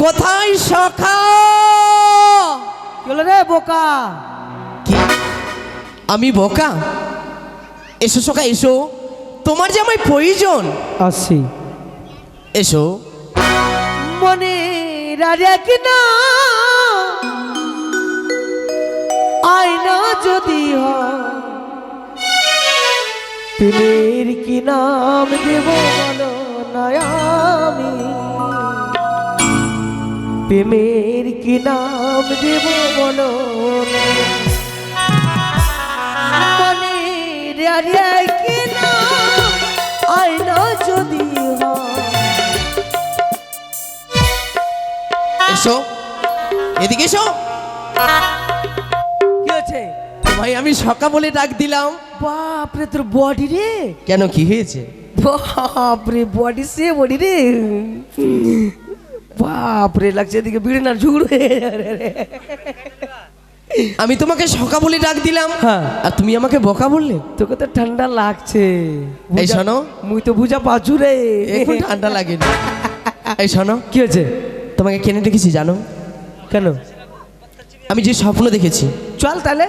কোথায় সখা রে বোকা? কি? আমি বোকা? এসো সখা এসো। তোমার যে আমায় প্রয়োজন। আসি। এসো। মনে রাজা কিনা আয়না যদি হয় প্রেমের কি নাম দেব বলো না আমি? প্রেমের কি নাম দেব বলো? না। মনে রাজা কিনা আয়না যদি এসো। এদিকে এসো। কি হয়েছে? ভাই আমি সখা বলে ডাক দিলাম। বাপরে তোর বডি রে। কেন কি হয়েছে? বাপরে বডি সে বডি রে। বাপরে লাগছে এদিকে বিড়ি না ঝুড়। আমি তোমাকে সকা বলে ডাক দিলাম। হ্যাঁ। আর তুমি আমাকে বকা বললে? তোকে তো ঠান্ডা লাগছে। এই শোনো। মুই তো বুঝা পাচু রে। এখন ঠান্ডা লাগেনি। এই শোনো। কি হয়েছে? তোমাকে কেনে দেখেছি জানো? কেন? আমি যে স্বপ্ন দেখেছি। চল তাহলে।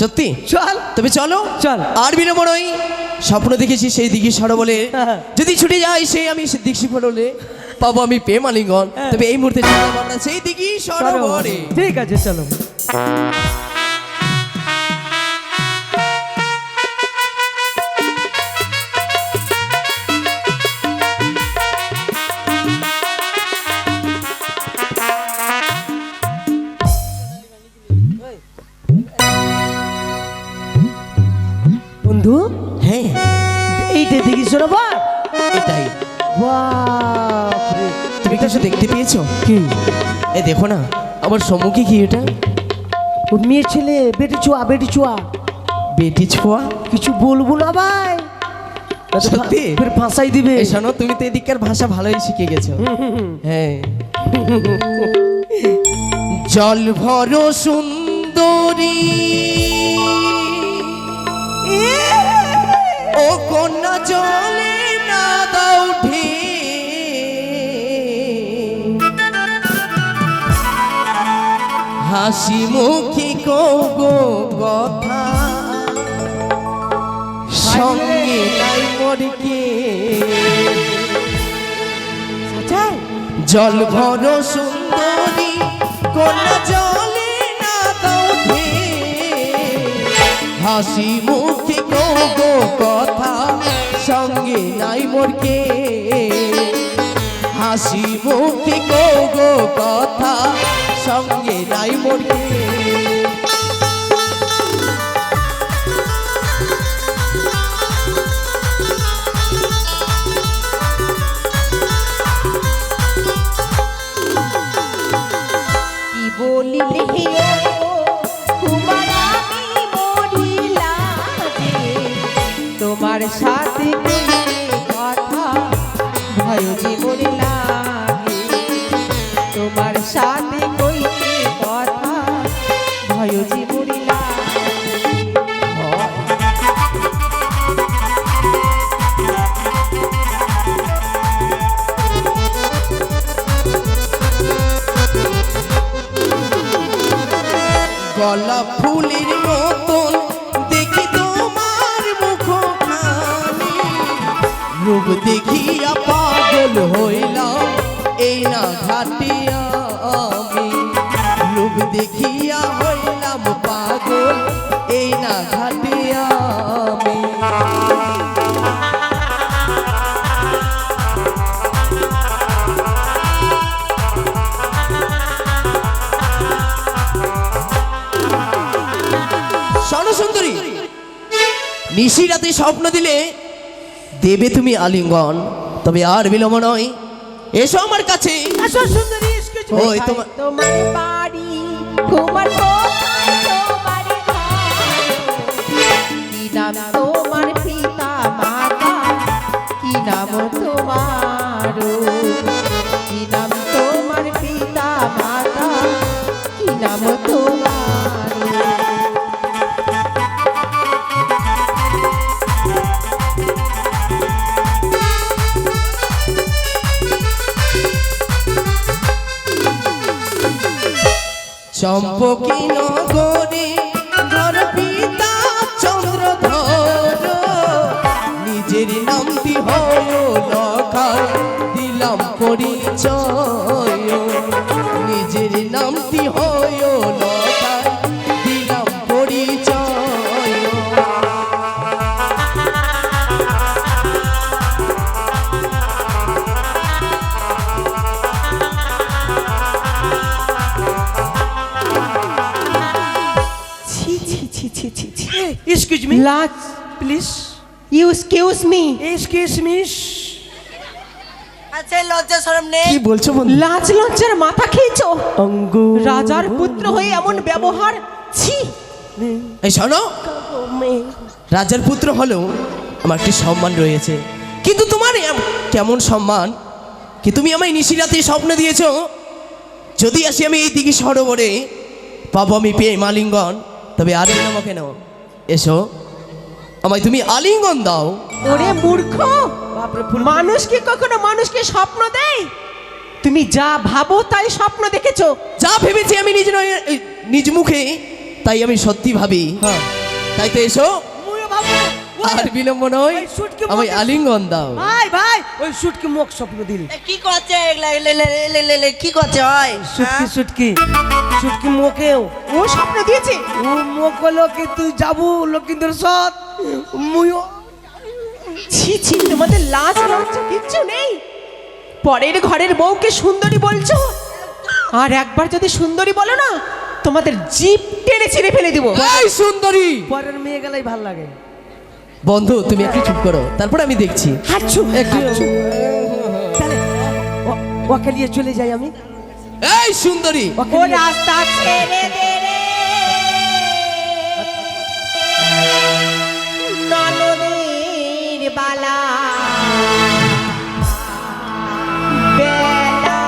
সত্যি? চল। তবে চলো। চল। আর বিনমনই স্বপ্ন দেখেছি সেই দিঘি সরবলে হ্যাঁ। যদি ছুটে যাই সেই আমি সে দিঘি সরবলে পাবো আমি প্রেম আলিঙ্গন হ্যাঁ। তবে এই মুহূর্তে সেই দিকেই সরবরে ঠিক আছে চলো। কিছু দেখতে পেয়েছ? কি? এ দেখো না আমার সম্মুখে কি এটা? ও মেয়ে ছেলে বেটি ছোয়া বেটি ছোয়া। বেটি ছোঁয়া? কিছু বলব না ভাই? সত্যি? ফের ফাঁসাই দিবে। শোনো তুমি তো এদিককার ভাষা ভালোই শিখে গেছো। হ্যাঁ। জল ভরো সুন্দরী। হাসি মুখে গো কথা। সঙ্গে নাই মরকে জল ভর সুন্দরী কন্যা জলে না দৌড়ে হাসি মুখে গো কথা, সঙ্গে নাই মোরকে হাসি মুখে গো কথা সঙ্গে নাই মোরকে গলা ফুলের মতন, দেখি তোমার মুখ খানি রূপ দেখিয়া পাগল হইলাম, এই না ঘাটিয়া আমি। দেখিয়া হইলাম পাগল এই না ঘাটিয়া আমি সুন্দরী নিশি রাতে স্বপ্ন দিলে দেবে তুমি আলিঙ্গন তবে আর বিলম্ব নয়। এসো আমার কাছে। ওই তোমার তোমার পিতা মাতা? কি নাম তোমার পরিচয়। নিজের নামটি হয় দিলাম পরিচয়। ছি ছি ছি ছি ছি ছি। এক্সকিউজ মি লাজ আচ্ছা লজ্জা শরম নেই। কি বলছো বন্ধু? লাজ লজ্জার মাথা খেয়েছো? অঙ্গু রাজার পুত্র হয়ে এমন ব্যবহার? ছি। এই শোনো রাজার পুত্র হলেও আমার একটি সম্মান রয়েছে। কিন্তু তোমার কেমন সম্মান কি তুমি আমায় নিশিরাতে স্বপ্ন দিয়েছ? যদি আসি আমি এই দিকে সরোবরে পাবো আমি পেয়ে মালিঙ্গন। তবে আর আমাকে নাও। এসো। আমায় তুমি আলিঙ্গন দাও ওরে মূর্খ মানুষ কি কখনো মানুষকে স্বপ্ন দেয় তুমি যা ভাবো তাই স্বপ্ন দেখেছ যা ভেবেছি আমি নিজ নিজ মুখে তাই আমি সত্যি ভাবি হ্যাঁ তাই তো এসো আর বিলম্ব নয় মুখে- আলিঙ্গন দাও ভাই ভাই ওই শুটকি মুখ স্বপ্ন দিল কি করছে কি করছে হয় শুটকি শুটকি শুটকি মুখেও? ও স্বপ্ন দিয়েছে। ও মুখ লোকে তুই যাব লক্ষিন্দর সৎ? মুইও ছি ছি তোমাদের লাজ লজ্জা কিচ্ছু নেই। পরের ঘরের বউকে সুন্দরী বলছো? আর একবার যদি সুন্দরী বলো না তোমাদের জিপ টেনে ছিঁড়ে ফেলে দিব। এই সুন্দরী! পরের মেয়ে গেলাই ভালো লাগে। বন্ধু তুমি একটু চুপ করো তারপর আমি দেখছি। হাঁটছু একটু ওকে নিয়ে চলে যাই আমি? এই সুন্দরী। ও রাস্তা ছেড়ে দে রে। ননদের বালা। বেলা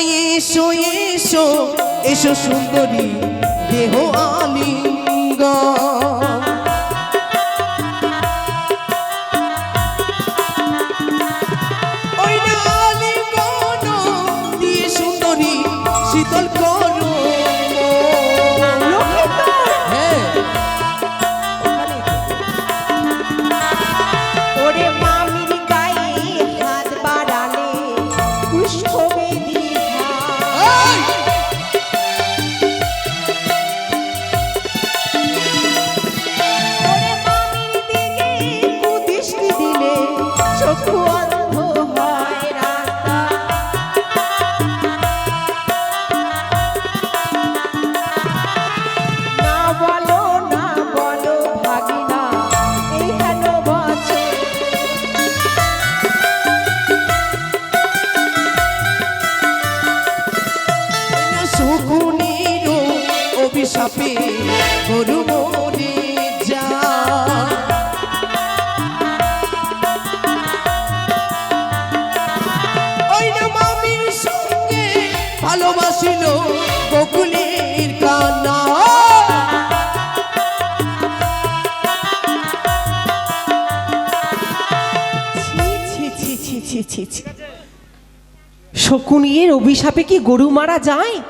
না এসো এসো এসো সুন্দরী দেহ আলিঙ্গ ছি ছি। শকুনিয়ের অভিশাপে কি গরু মারা যায়?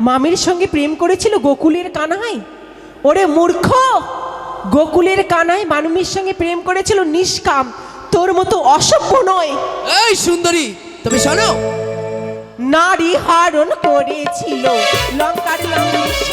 মামির সঙ্গে প্রেম করেছিল গোকুলের কানাই ওরে মূর্খ! গোকুলের কানাই মানুষের সঙ্গে প্রেম করেছিল নিষ্কাম। তোর মতো অসভ্য নয়। এই সুন্দরী তুমি শোনো। নারী হারণ করেছিল। লঙ্কার লঙ্কা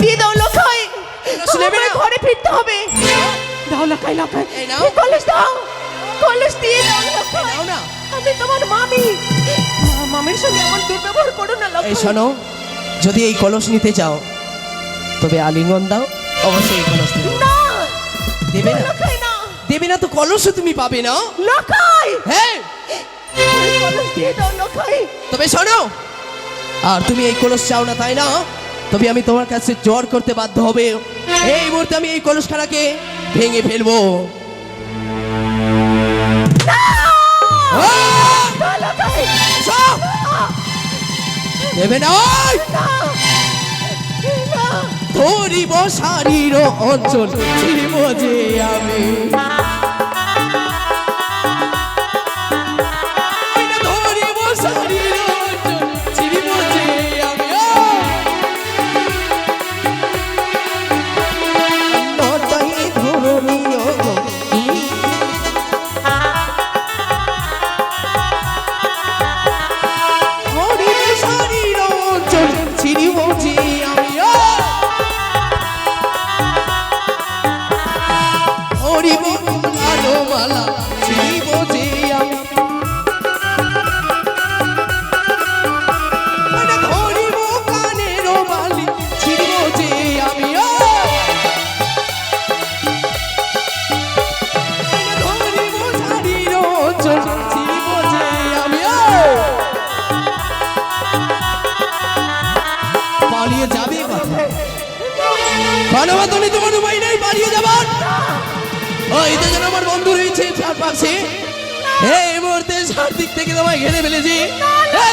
দিয়ে দাও লোকাই কলস না? ঘরে ফিরতে হবে। দাও লোকাই লোকাই এই কলেজ দাও। কলেজ দিয়ে দাও না। আমি তোমার মামি। মামির সঙ্গে আমার দুর্ব্যবহার করো না লোকাই এই শোনো যদি এই কলস নিতে চাও তবে আলিঙ্গন দাও। অবশ্যই এই কলস দেবে। না। দেবে না? দেবে না তো কলসও তুমি পাবে না? লোকাই হ্যাঁ। কলেজ দিয়ে দাও লোকাই তবে শোনো আর তুমি এই কলস চাও না তাই না? তবে আমি তোমার কাছে জ্বর করতে বাধ্য হবে। এই মুহূর্তে আমি এই কলসখানাকে ভেঙে ফেলব! দেবে না! ধরিব শারীর অঞ্চল ছিড়ব যে আমি। পালিয়ে যাবে? মানবাতনে তোমার উপায় নেই, পালিয়ে যাবার। তো যেন আমার বন্ধু রয়েছে চারপাশে। এই মুহূর্তে চারদিক থেকে তোমায় ঘেরে ফেলেছি।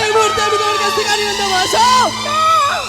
এই মুহূর্তে আমি তোমার কাছ থেকে আনিয়ে দেবো